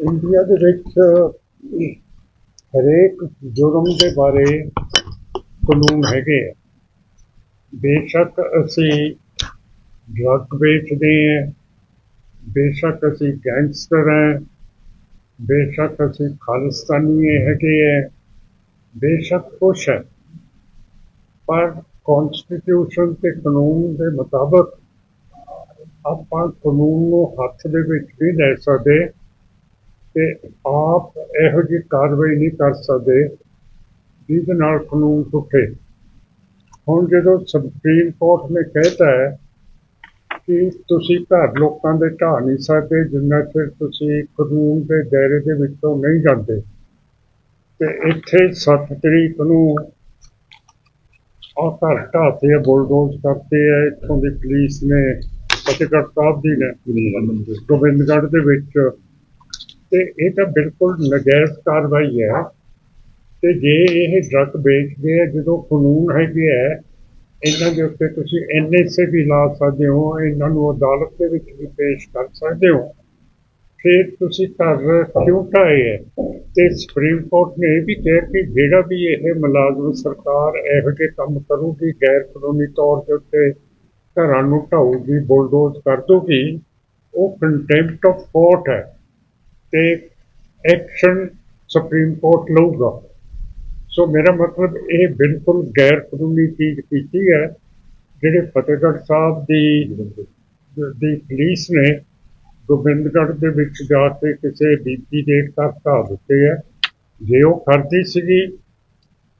India ਦੇ ਵਿੱਚ ਹਰੇਕ ਜੁਰਮ ਦੇ ਬਾਰੇ ਕਾਨੂੰਨ ਹੈਗੇ ਆ। ਬੇਸ਼ੱਕ ਅਸੀਂ ਡਰੱਗ ਵੇਚਦੇ ਹਾਂ ਬੇਸ਼ੱਕ ਅਸੀਂ ਗੈਂਗਸਟਰ ਹਾਂ ਬੇਸ਼ੱਕ ਅਸੀਂ ਖਾਲਿਸਤਾਨੀ ਹੈਗੇ ਹੈ ਬੇਸ਼ੱਕ ਕੁਛ ਹੈ ਪਰ ਕਨਸਟੀਟਿਊਸ਼ਨ ਤੇ ਕਾਨੂੰਨ ਦੇ ਮੁਤਾਬਕ ਆਪਾਂ ਕਾਨੂੰਨ ਨੂੰ ਹੱਥ ਦੇ ਵਿੱਚ ਵੀ ਲੈ ਸਕਦੇ। ਤੇ ਆਪ ਇਹੋ ਜਿਹੀ ਕਾਰਵਾਈ ਨਹੀਂ ਕਰ ਸਕਦੇ ਜਿਹਦੇ ਨਾਲ ਕਾਨੂੰਨ ਟੁੱਟੇ ਹੁਣ ਜਦੋਂ ਸੁਪਰੀਮ ਕੋਰਟ ਨੇ ਕਹਿਤਾ ਹੈ ਕਿ ਤੁਸੀਂ ਘਰ ਲੋਕਾਂ ਦੇ ਢਾਹ ਨਹੀਂ ਸਕਦੇ, ਜਿੰਨਾ ਚਿਰ ਤੁਸੀਂ ਕਾਨੂੰਨ ਦੇ ਦਾਇਰੇ ਦੇ ਵਿੱਚੋਂ ਨਹੀਂ ਜਾਂਦੇ, ਤੇ ਇੱਥੇ 7 ਤਰੀਕ ਨੂੰ ਆਹ ਘਰ ਢਾਹਤੇ ਆ ਬੁਲਡੋਜ਼ ਕਰਤੇ ਹੈ ਇੱਥੋਂ ਦੀ ਪੁਲਿਸ ਨੇ, ਫਤਿਹਗੜ੍ਹ ਸਾਹਿਬ ਦੀ ਨੇ, ਗੋਬਿੰਦਗੜ੍ਹ ਦੇ ਵਿੱਚ ਤੇ ਇਹ ਤਾਂ ਬਿਲਕੁਲ ਨਜਾਇਜ਼ ਕਾਰਵਾਈ ਹੈ। ਤੇ ਜੇ ਇਹ ਡਰੱਗ ਵੇਚਦੇ ਆ, ਜਦੋਂ ਕਾਨੂੰਨ ਹੈਗੇ ਹੈ ਇਹਨਾਂ ਦੇ ਉੱਤੇ ਤੁਸੀਂ ਐਨਐਸਏ ਵੀ ਲਾ ਸਕਦੇ ਹੋ, ਇਹਨਾਂ ਨੂੰ ਅਦਾਲਤ ਦੇ ਵਿੱਚ ਵੀ ਪੇਸ਼ ਕਰ ਸਕਦੇ ਹੋ। ਫਿਰ ਤੁਸੀਂ ਘਰ ਕਿਉਂ ਢਾਏ ਹੈ ਤੇ ਸੁਪਰੀਮ ਕੋਰਟ ਨੇ ਇਹ ਵੀ ਕਿਹਾ ਕਿ ਜਿਹੜਾ ਵੀ ਇਹ ਮੁਲਾਜ਼ਮ ਸਰਕਾਰ ਇਹੋ ਜਿਹੇ ਕੰਮ ਕਰੂਗੀ, ਗੈਰ ਕਾਨੂੰਨੀ ਤੌਰ ਦੇ ਉੱਤੇ ਘਰਾਂ ਨੂੰ ਢਾਊਗੀ, ਬੁਲਡੋਜ਼ ਕਰ ਦੂਗੀ ਉਹ ਕੰਟੈਂਪਟ ਆਫ ਕੋਰਟ ਹੈ। ਤੇ ਐਕਸ਼ਨ ਸੁਪਰੀਮ ਕੋਰਟ ਲਊਗਾ। ਸੋ ਮੇਰਾ ਮਤਲਬ ਇਹ ਬਿਲਕੁਲ ਗੈਰ ਕਾਨੂੰਨੀ ਚੀਜ਼ ਕੀਤੀ ਹੈ, ਜਿਹੜੇ ਫਤਿਹਗੜ੍ਹ ਸਾਹਿਬ ਦੀ ਦੀ ਪੁਲਿਸ ਨੇ ਗੋਬਿੰਦਗੜ੍ਹ ਦੇ ਵਿੱਚ ਜਾ ਕੇ ਕਿਸੇ ਬੀਪੀ ਦੇ ਘਰ ਢਾਹ ਦਿੱਤੇ ਹੈ ਜੇ ਉਹ ਕਰਦੀ ਸੀਗੀ,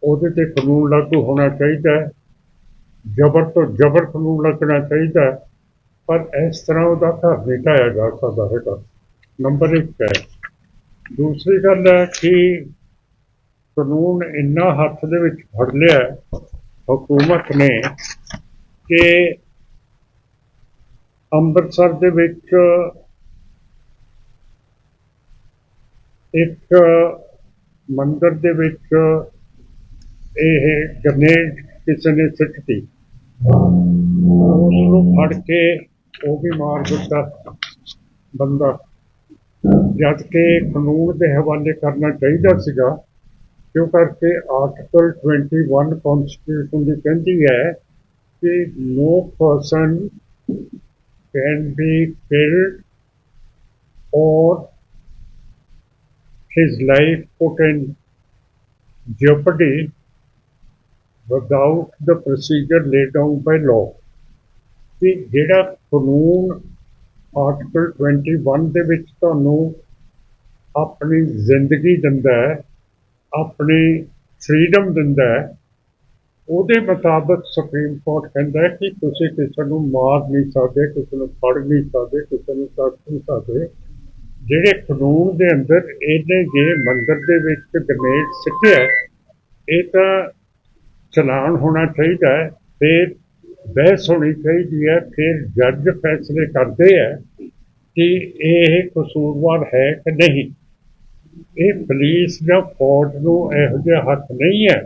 ਉਹਦੇ ਤੇ ਕਾਨੂੰਨ ਲਾਗੂ ਹੋਣਾ ਚਾਹੀਦਾ ਜ਼ਬਰ ਤੋਂ ਜ਼ਬਰ ਕਾਨੂੰਨ ਲੱਗਣਾ ਚਾਹੀਦਾ ਪਰ ਇਸ ਤਰ੍ਹਾਂ ਉਹਦਾ ਘਰ ਨਹੀਂ ਢਾਇਆ ਜਾ ਸਕਦਾ ਹੈਗਾ। ਨੰਬਰ 1 ਹੈ। ਦੂਸਰੀ ਗੱਲ ਹੈ ਕਿ ਕਾਨੂੰਨ ਇੰਨਾ ਹੱਥ ਦੇ ਵਿੱਚ ਫੜ ਲਿਆ ਹਕੂਮਤ ਨੇ, ਕਿ ਅੰਮ੍ਰਿਤਸਰ ਦੇ ਵਿੱਚ ਇੱਕ ਮੰਦਰ ਦੇ ਵਿੱਚ ਇਹ ਗਰਨੇਡ ਕਿਸੇ ਨੇ ਸਿੱਟਤੀ ਉਸ ਨੂੰ ਫੜ ਕੇ ਉਹ ਵੀ ਮਾਰ ਦਿੱਤਾ ਬੰਦਾ। ਜਦ ਕਿ ਕਾਨੂੰਨ ਦੇ ਹਵਾਲੇ ਕਰਨਾ ਚਾਹੀਦਾ ਸੀਗਾ ਕਿਉਂ ਕਰਕੇ ਆਰਟੀਕਲ 21 ਕਨਸਟੀਟਿਊਸ਼ਨ ਦੀ ਕਹਿੰਦੀ ਹੈ ਕਿ no person can be killed ਔਰ his life put in jeopardy without the procedure laid down by law ਕਿ ਜਿਹੜਾ ਕਾਨੂੰਨ ਆਰਟੀਕਲ 21 ਦੇ ਵਿੱਚ ਤੁਹਾਨੂੰ ਆਪਣੀ ਜ਼ਿੰਦਗੀ ਦਿੰਦਾ ਹੈ, ਆਪਣੀ ਫਰੀडम ਦਿੰਦਾ ਹੈ, ਉਹਦੇ ਮੁਤਾਬਕ ਸੁਪਰੀਮ ਕੋਰਟ ਕਹਿੰਦਾ ਹੈ ਕਿ ਤੁਸੀਂ ਕਿਸੇ ਨੂੰ ਮਾਰ ਨਹੀਂ ਸਕਦੇ, ਕਿਸੇ ਨੂੰ ਫੜ ਨਹੀਂ ਸਕਦੇ, ਕਿਸੇ ਨੂੰ ਕੱਟ ਨਹੀਂ ਸਕਦੇ। ਜਿਹੜੇ ਕਾਨੂੰਨ ਦੇ ਅੰਦਰ ਇਹਨੇ ਜੇ ਮੰਦਰ ਦੇ ਵਿੱਚ ਗ੍ਰਨੇਡ ਸਿੱਟਿਆ ਇਹ ਤਾਂ ਚਲਾਨ ਹੋਣਾ ਚਾਹੀਦਾ ਹੈ, ਫਿਰ ਬਹਿਸ ਹੋਣੀ ਚਾਹੀਦੀ ਹੈ, ਫਿਰ ਜੱਜ ਫੈਸਲੇ ਕਰਦੇ ਹੈ। ਕਿ ਇਹ ਕਸੂਰਵਾਰ ਹੈ ਕਿ ਨਹੀਂ? ਇਹ ਪੁਲਿਸ ਜਾਂ ਫੌਜ ਨੂੰ ਇਹੋ ਜਿਹਾ ਹੱਕ ਨਹੀਂ ਹੈ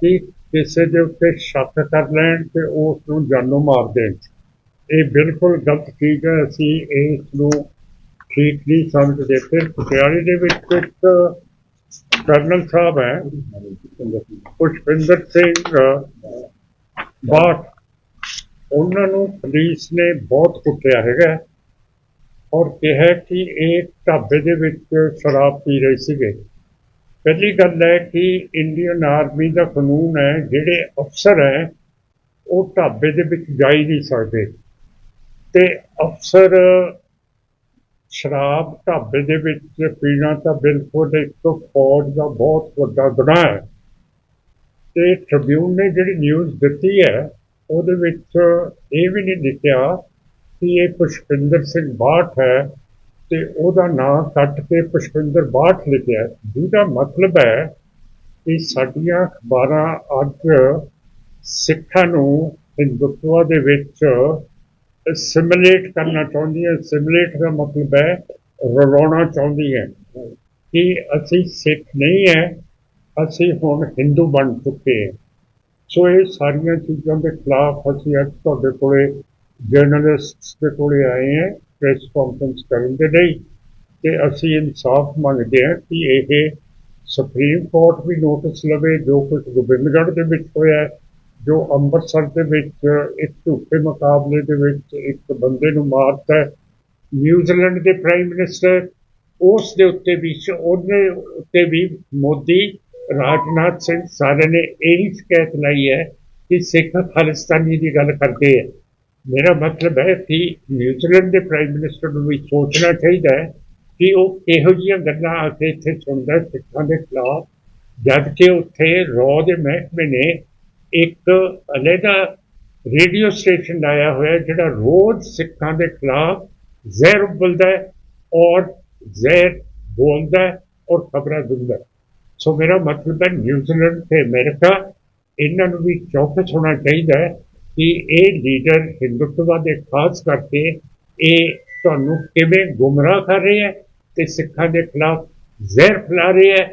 ਕਿ ਕਿਸੇ ਦੇ ਉੱਤੇ ਸ਼ੱਕ ਕਰ ਲੈਣ ਤੇ ਉਸ ਨੂੰ ਜਾਨੋਂ ਮਾਰ ਦੇਣ। ਇਹ ਬਿਲਕੁਲ ਗਲਤ ਚੀਜ਼ ਹੈ। ਅਸੀਂ ਇਸ ਨੂੰ ਠੀਕ ਨਹੀਂ ਸਮਝਦੇ। ਫਿਰ ਪਟਿਆਲੇ ਦੇ ਵਿੱਚ ਇੱਕ ਕਰਨਲ ਸਾਹਿਬ ਹੈ, ਪੁਸ਼ਪਿੰਦਰ ਸਿੰਘ ਬਾਟ ਉਹਨਾਂ ਨੂੰ ਪੁਲਿਸ ਨੇ ਬਹੁਤ ਕੁੱਟਿਆ ਹੈਗਾ। ਔਰ ਕਿਹਾ ਕਿ ਇਹ ਢਾਬੇ ਦੇ ਵਿੱਚ ਸ਼ਰਾਬ ਪੀ ਰਹੇ ਸੀਗੇ। ਪਹਿਲੀ ਗੱਲ ਹੈ ਕਿ ਇੰਡੀਅਨ ਆਰਮੀ ਦਾ ਕਾਨੂੰਨ ਹੈ, ਜਿਹੜੇ ਅਫਸਰ ਹੈ, ਉਹ ਢਾਬੇ ਦੇ ਵਿੱਚ ਜਾ ਹੀ ਨਹੀਂ ਸਕਦੇ। ਤੇ ਅਫਸਰ ਸ਼ਰਾਬ ਢਾਬੇ ਦੇ ਵਿੱਚ ਪੀਣਾ ਤਾਂ ਬਿਲਕੁਲ ਇੱਕ ਫੌਜ ਦਾ ਬਹੁਤ ਵੱਡਾ ਗੁਨਾਹ ਹੈ। ਤੇ ਟ੍ਰਿਬਿਊਨ ਨੇ ਜਿਹੜੀ ਨਿਊਜ਼ ਦਿੱਤੀ ਹੈ, ਉਹਦੇ ਵਿੱਚ ਇਹ ਵੀ ਨਹੀਂ ਲਿਖਿਆ ਕਿ ਇਹ ਪੁਸ਼ਪਿੰਦਰ ਸਿੰਘ ਬਾਠ ਹੈ ਤੇ ਉਹਦਾ ਨਾਮ ਕੱਟ ਕੇ ਪੁਸ਼ਪਿੰਦਰ ਬਾਠ ਲਿਖਿਆ ਜਿਹਦਾ ਮਤਲਬ ਹੈ ਕਿ ਸਾਡੀਆਂ ਅਖਬਾਰਾਂ ਅੱਜ ਸਿੱਖਾਂ ਨੂੰ ਹਿੰਦੂਤਵਾ ਦੇ ਵਿੱਚ ਸਿਮੂਲੇਟ ਕਰਨਾ ਚਾਹੁੰਦੀਆਂ ਸਿਮੂਲੇਟ ਦਾ ਮਤਲਬ ਹੈ ਰਲਾਉਣਾ ਚਾਹੁੰਦੀਆਂ ਕਿ ਅਸੀਂ ਸਿੱਖ ਨਹੀਂ ਹੈ, ਅਸੀਂ ਹੁਣ ਹਿੰਦੂ ਬਣ ਚੁੱਕੇ ਹਾਂ। ਸੋ ਇਹ ਸਾਰੀਆਂ ਚੀਜ਼ਾਂ ਦੇ ਖਿਲਾਫ ਅਸੀਂ ਅੱਜ ਤੁਹਾਡੇ ਕੋਲੇ ਜਰਨਲਿਸਟਸ ਦੇ ਕੋਲੇ ਆਏ ਹੈ ਪ੍ਰੈਸ ਕਾਨਫਰੰਸ ਕਰਨ ਦੇ ਲਈ ਤੇ ਅਸੀਂ ਇਨਸਾਫ ਮੰਗਦੇ ਹਾਂ ਕਿ ਇਹ ਸੁਪਰੀਮ ਕੋਰਟ ਵੀ ਨੋਟਿਸ ਲਵੇ, ਜੋ ਕੁਝ ਗੋਬਿੰਦਗੜ੍ਹ ਦੇ ਵਿੱਚ ਹੋਇਆ ਜੋ ਅੰਮ੍ਰਿਤਸਰ ਦੇ ਵਿੱਚ ਇੱਕ ਝੂਠੇ ਮੁਕਾਬਲੇ ਦੇ ਵਿੱਚ ਇੱਕ ਬੰਦੇ ਨੂੰ ਮਾਰਤਾ ਨਿਊਜ਼ੀਲੈਂਡ ਦੇ ਪ੍ਰਾਈਮ ਮਿਨਿਸਟਰ ਉਸ ਦੇ ਉੱਤੇ ਵੀ ਸ਼- ਉਹਦੇ ਉੱਤੇ ਵੀ ਮੋਦੀ, ਰਾਜਨਾਥ ਸਿੰਘ ਸਾਰਿਆਂ ਨੇ ਇਹ ਇਹੀ ਸ਼ਿਕਾਇਤ ਲਾਈ ਹੈ ਕਿ ਸਿੱਖ ਖਾਲਿਸਤਾਨੀ ਦੀ ਗੱਲ ਕਰਦੇ ਹੈ। ਮੇਰਾ ਮਤਲਬ ਹੈ ਕਿ ਨਿਊਜ਼ੀਲੈਂਡ ਦੇ ਪ੍ਰਾਈਮ ਮਿਨਿਸਟਰ ਨੂੰ ਵੀ ਸੋਚਣਾ ਚਾਹੀਦਾ ਹੈ ਕਿ ਉਹ ਇਹੋ ਜਿਹੀਆਂ ਗੱਲਾਂ ਆ ਕੇ ਇੱਥੇ ਸੁਣਦਾ ਸਿੱਖਾਂ ਦੇ ਖਿਲਾਫ। ਜਦ ਕਿ ਉੱਥੇ ਰੌ ਦੇ ਮਹਿਕਮੇ ਨੇ ਇੱਕ ਅਲੱਗਾ ਰੇਡੀਓ ਸਟੇਸ਼ਨ ਲਾਇਆ ਹੋਇਆ ਜਿਹੜਾ ਰੋਜ਼ ਸਿੱਖਾਂ ਦੇ ਖਿਲਾਫ ਜ਼ਹਿਰ ਉਬਲਦਾ ਹੈ ਔਰ ਜ਼ਹਿਰ ਬੋਲਦਾ ਹੈ ਔਰ ਖਬਰਾਂ ਦਿੰਦਾ ਸੋ ਮੇਰਾ ਮਤਲਬ ਹੈ ਨਿਊਜ਼ੀਲੈਂਡ ਤੇ ਅਮਰੀਕਾ ਇਹਨਾਂ ਨੂੰ ਵੀ ਚੌਕਸ ਹੋਣਾ ਚਾਹੀਦਾ ਹੈ ਕਿ ਇਹ ਲੀਡਰ ਹਿੰਦੁੱਤਵਾ ਦੇ ਖਾਸ ਕਰਕੇ ਇਹ ਤੁਹਾਨੂੰ ਕਿਵੇਂ ਗੁੰਮਰਾਹ ਕਰ ਰਹੇ ਹੈ ਤੇ ਸਿੱਖਾਂ ਦੇ ਖਿਲਾਫ ਜ਼ਹਿਰ ਫੈਲਾ ਰਹੇ ਹੈ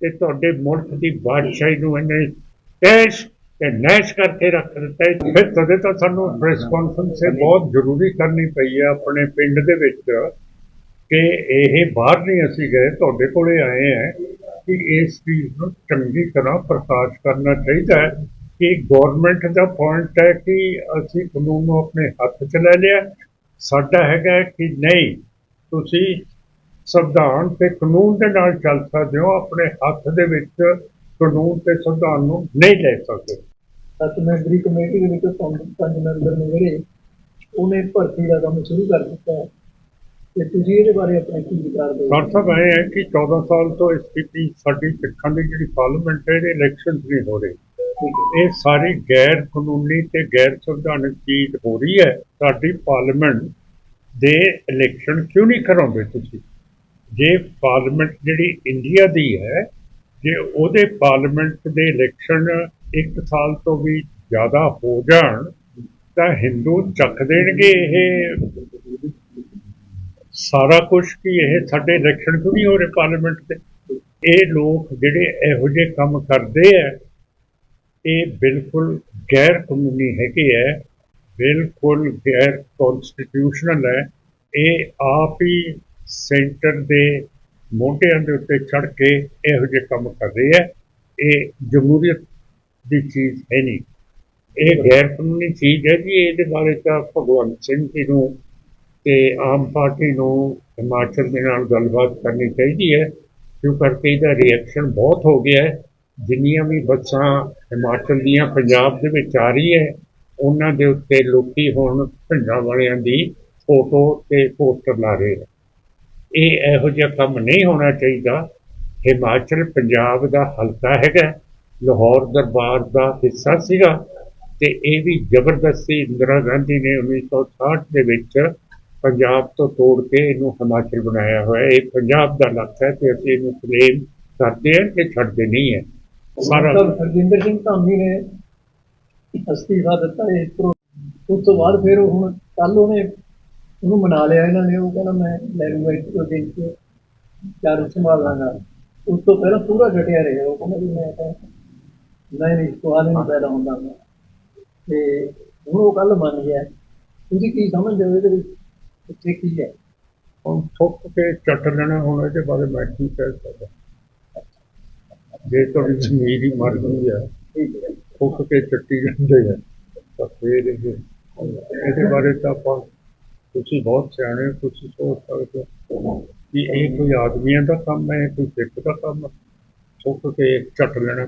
ਤੇ ਤੁਹਾਡੇ ਮੁਲਕ ਦੀ ਬਾਦਸ਼ਾਹੀ ਨੂੰ ਇਹਨੇ ਤੈਸ਼ ਤੇ ਨੈਸ਼ ਕਰਕੇ ਰੱਖ ਦਿੱਤਾ ਹੈ। ਫਿਰ ਤਦੇ ਤਾਂ ਸਾਨੂੰ ਪ੍ਰੈਸ ਕਾਨਫਰੰਸ ਇਹ ਬਹੁਤ ਜ਼ਰੂਰੀ ਕਰਨੀ ਪਈ ਹੈ ਆਪਣੇ ਪਿੰਡ ਦੇ ਵਿੱਚ ਕਿ ਇਹ ਬਾਹਰ ਨਹੀਂ ਅਸੀਂ ਗਏ, ਤੁਹਾਡੇ ਕੋਲੇ ਆਏ ਹੈ ਕਿ ਇਸ ਚੀਜ਼ ਨੂੰ ਚੰਗੀ ਤਰ੍ਹਾਂ ਪ੍ਰਕਾਸ਼ ਕਰਨਾ ਚਾਹੀਦਾ ਹੈ। ਕਿ ਗਵਰਨਮੈਂਟ ਦਾ ਪੁਆਇੰਟ ਹੈ ਕਿ ਅਸੀਂ ਕਾਨੂੰਨ ਨੂੰ ਆਪਣੇ ਹੱਥ 'ਚ ਲੈ ਲਿਆ। ਸਾਡਾ ਹੈਗਾ ਕਿ ਨਹੀਂ ਤੁਸੀਂ ਸੰਵਿਧਾਨ ਤੇ ਕਾਨੂੰਨ ਦੇ ਨਾਲ ਚੱਲ ਸਕਦੇ ਹੋ ਆਪਣੇ ਹੱਥ ਦੇ ਵਿੱਚ ਕਾਨੂੰਨ ਤੇ ਸੰਵਿਧਾਨ ਨੂੰ ਨਹੀਂ ਲੈ ਸਕਦੇ। ਸੱਤ ਮੈਂਬਰੀ ਕਮੇਟੀ ਦੇ ਵਿੱਚ ਪੰਜ ਮੈਂਬਰ ਨੇ ਜਿਹੜੇ ਉਹਨੇ ਭਰਤੀ ਦਾ ਕੰਮ ਸ਼ੁਰੂ ਕਰ ਦਿੱਤਾ ਹੈ। ਤੇ ਤੁਸੀਂ ਇਹਦੇ ਬਾਰੇ ਆਪਣੇ ਕੀ ਵਿਚਾਰ ਦਿਓ ਸਰ ਸਾਹਿਬ ਇਹ ਹੈ ਕਿ 14 ਸਾਲ ਤੋਂ ਇਸ ਸਥਿਤੀ ਸਾਡੀ ਸਿੱਖਾਂ ਦੀ ਜਿਹੜੀ ਪਾਰਲੀਮੈਂਟ ਹੈ ਇਹਦੇ ਇਲੈਕਸ਼ਨ ਨਹੀਂ ਹੋ ਰਹੇ। ਇਹ ਸਾਰੀ ਗੈਰ ਕਾਨੂੰਨੀ ਤੇ ਗੈਰ ਸੰਵਿਧਾਨਕ ਚੀਜ਼ ਹੋ ਰਹੀ ਹੈ। ਸਾਡੀ ਪਾਰਲੀਮੈਂਟ ਦੇ ਇਲੈਕਸ਼ਨ ਕਿਉਂ ਨਹੀਂ ਕਰਾਉਂਦੇ ਤੁਸੀਂ? ਜੇ ਪਾਰਲੀਮੈਂਟ ਜਿਹੜੀ ਇੰਡੀਆ ਦੀ ਹੈ, ਜੇ ਉਹਦੇ ਪਾਰਲੀਮੈਂਟ ਦੇ ਇਲੈਕਸ਼ਨ ਇੱਕ ਸਾਲ ਤੋਂ ਵੀ ਜ਼ਿਆਦਾ ਹੋ ਜਾਣ, ਤਾਂ ਹਿੰਦੂ ਚੱਕ ਦੇਣਗੇ ਇਹ ਸਾਰਾ ਕੁਝ ਕਿ ਇਹ ਸਾਡੇ ਇਲੈਕਸ਼ਨ ਕਿਉਂ ਨਹੀਂ ਹੋ ਰਹੇ ਪਾਰਲੀਮੈਂਟ ਦੇ? ਇਹ ਲੋਕ ਜਿਹੜੇ ਇਹੋ ਜਿਹੇ ਕੰਮ ਕਰਦੇ ਆ ਇਹ ਬਿਲਕੁਲ ਗੈਰ ਕਾਨੂੰਨੀ ਹੈਗੇ ਹੈ ਬਿਲਕੁਲ ਗੈਰ ਕਨਸਟੀਟਿਊਸ਼ਨਲ ਹੈ ਇਹ ਆਪ ਹੀ ਸੈਂਟਰ ਦੇ ਮੋਢਿਆਂ ਦੇ ਉੱਤੇ ਚੜ ਕੇ ਇਹੋ ਜਿਹੇ ਕੰਮ ਕਰ ਰਹੇ ਹੈ ਇਹ ਜਮਹੂਰੀਅਤ ਦੀ ਚੀਜ਼ ਹੈ ਨਹੀਂ। ਇਹ ਗੈਰ ਕਾਨੂੰਨੀ ਚੀਜ਼ ਹੈ ਜੀ, ਇਹਦੇ ਬਾਰੇ ਤਾਂ ਭਗਵੰਤ ਸਿੰਘ ਜੀ ਨੂੰ ਤੇ ਆਮ ਪਾਰਟੀ ਨੂੰ ਹਿਮਾਚਲ ਦੇ ਨਾਲ ਗੱਲਬਾਤ ਕਰਨੀ ਚਾਹੀਦੀ ਹੈ ਕਿਉਂ ਕਰਕੇ ਇਹਦਾ ਰਿਐਕਸ਼ਨ ਬਹੁਤ ਹੋ ਗਿਆ ਹੈ। ਜਿੰਨੀਆਂ ਵੀ ਬੱਸਾਂ ਹਿਮਾਚਲ ਦੀਆਂ ਪੰਜਾਬ ਦੇ ਵਿੱਚ ਆ ਰਹੀ ਹੈ, ਉਹਨਾਂ ਦੇ ਉੱਤੇ ਲੋਕੀ ਹੁਣ ਝੰਡਾ ਵਾਲਿਆਂ ਦੀ ਫੋਟੋ ਤੇ ਪੋਸਟਰ ਲਾ ਰਹੇ ਹੈ ਇਹ ਇਹੋ ਜਿਹਾ ਕੰਮ ਨਹੀਂ ਹੋਣਾ ਚਾਹੀਦਾ। ਹਿਮਾਚਲ ਪੰਜਾਬ ਦਾ ਹਲਕਾ ਹੈਗਾ, ਲਾਹੌਰ ਦਰਬਾਰ ਦਾ ਹਿੱਸਾ ਸੀਗਾ ਤੇ ਇਹ ਵੀ ਜ਼ਬਰਦਸਤੀ ਇੰਦਰਾ ਗਾਂਧੀ ਨੇ 1960 ਦੇ ਵਿੱਚ ਪੰਜਾਬ ਤੋਂ ਤੋੜ ਕੇ ਇਹਨੂੰ ਹਿਮਾਚਲ ਬਣਾਇਆ ਹੋਇਆ। ਇਹ ਪੰਜਾਬ ਦਾ ਇਲਾਕਾ ਹੈ ਤੇ ਅਸੀਂ ਇਹਨੂੰ ਕਲੇਮ ਕਰਦੇ ਹਾਂ ਕਿ ਛੱਡਦੇ ਨਹੀਂ ਹੈ। ਸਾਰਾ। ਹਰਜਿੰਦਰ ਸਿੰਘ ਧਾਮੀ ਨੇ ਅਸਤੀਫਾ ਦਿੱਤਾ ਇਸ ਤੋਂ ਉਸ ਤੋਂ ਬਾਅਦ ਫਿਰ ਹੁਣ ਕੱਲ ਉਹਨੇ ਉਹਨੂੰ ਮਨਾ ਲਿਆ ਇਹਨਾਂ ਨੇ ਉਹ ਕਹਿੰਦਾ ਮੈਂ ਲੈ ਲੂੰਗਾ ਇੱਕ ਦੋ ਦਿਨ ਚ ਚਾਰ ਸੰਭਾਲ ਲਾਂਗਾ। ਉਸ ਤੋਂ ਪਹਿਲਾਂ ਪੂਰਾ ਘਟਿਆ ਰਿਹਾ ਉਹ ਕਹਿੰਦਾ ਵੀ ਮੈਂ ਤਾਂ ਨਹੀਂ ਨਹੀਂ ਸਵਾਲ ਨਹੀਂ ਪੈਦਾ ਹੁੰਦਾ ਗਾ। ਤੇ ਹੁਣ ਉਹ ਕੱਲ ਮੰਨ ਗਿਆ। ਤੁਸੀਂ ਕੀ ਸਮਝਦੇ ਹੋ ਇਹਦੇ ਵਿੱਚ? ਇੱਥੇ ਕੀ ਹੈ? ਹੁਣ ਥੁੱਕ ਕੇ ਚੱਟ ਲੈਣਾ ਹੁਣ ਇਹਦੇ ਬਾਰੇ ਮੈਂ ਕੀ ਕਹਿ ਸਕਦਾ? ਜੇ ਤੁਹਾਡੀ ਜ਼ਮੀਰ ਹੀ ਮਰ ਗਈ ਹੈ ਠੀਕ ਕੇ ਚੱਟੀ ਜਾਂਦੇ ਆ ਤਾਂ ਫੇਰ ਇਹ ਇਹਦੇ ਬਾਰੇ ਤਾਂ ਆਪਾਂ ਤੁਸੀਂ ਬਹੁਤ ਸਿਆਣੇ ਹੋ, ਤੁਸੀਂ ਸੋਚ ਸਕਦੇ ਹੋ ਕਿ ਇਹ ਕੋਈ ਆਦਮੀਆਂ ਦਾ ਕੰਮ ਹੈ ਕੋਈ ਸਿੱਖ ਦਾ ਕੰਮ ਹੈ ਕੇ ਚੱਟ ਲੈਣਾ।